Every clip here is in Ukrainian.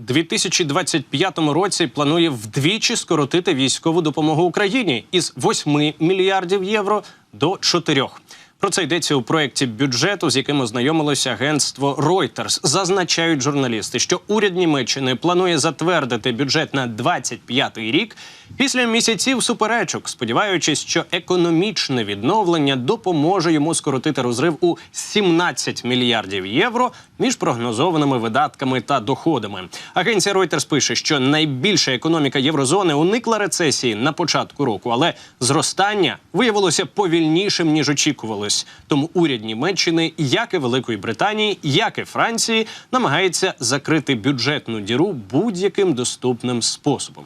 2025 році планує вдвічі скоротити військову допомогу Україні із 8 мільярдів євро до 4. Про це йдеться у проєкті бюджету, з яким ознайомилося агентство Reuters. Зазначають журналісти, що уряд Німеччини планує затвердити бюджет на 25-й рік після місяців суперечок, сподіваючись, що економічне відновлення допоможе йому скоротити розрив у 17 мільярдів євро між прогнозованими видатками та доходами. Агенція Reuters пише, що найбільша економіка єврозони уникла рецесії на початку року, але зростання виявилося повільнішим ніж очікувалось. Тому уряд Німеччини, як і Великої Британії, як і Франції, намагається закрити бюджетну діру будь-яким доступним способом.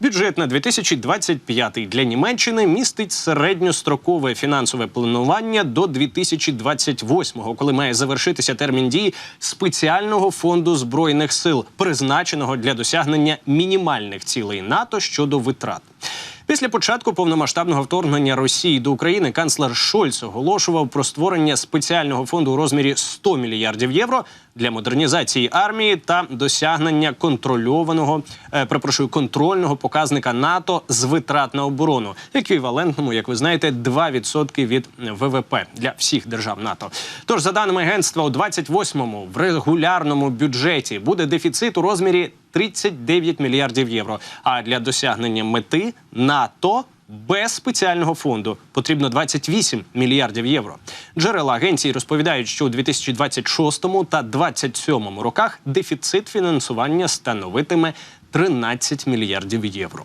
Бюджет на 2025 для Німеччини містить середньострокове фінансове планування до 2028-го, коли має завершитися термін дії спеціального фонду збройних сил, призначеного для досягнення мінімальних цілей НАТО щодо витрат. Після початку повномасштабного вторгнення Росії до України канцлер Шольц оголошував про створення спеціального фонду у розмірі 100 мільярдів євро для модернізації армії та досягнення контрольованого, е, перепрошую, контрольного показника НАТО з витрат на оборону, еквівалентному, як ви знаєте, 2% від ВВП для всіх держав НАТО. Тож, за даними агентства, у 28-му в регулярному бюджеті буде дефіцит у розмірі 39 мільярдів євро. А для досягнення мети НАТО без спеціального фонду потрібно 28 мільярдів євро. Джерела агенції розповідають, що у 2026 та 2027 роках дефіцит фінансування становитиме 13 мільярдів євро.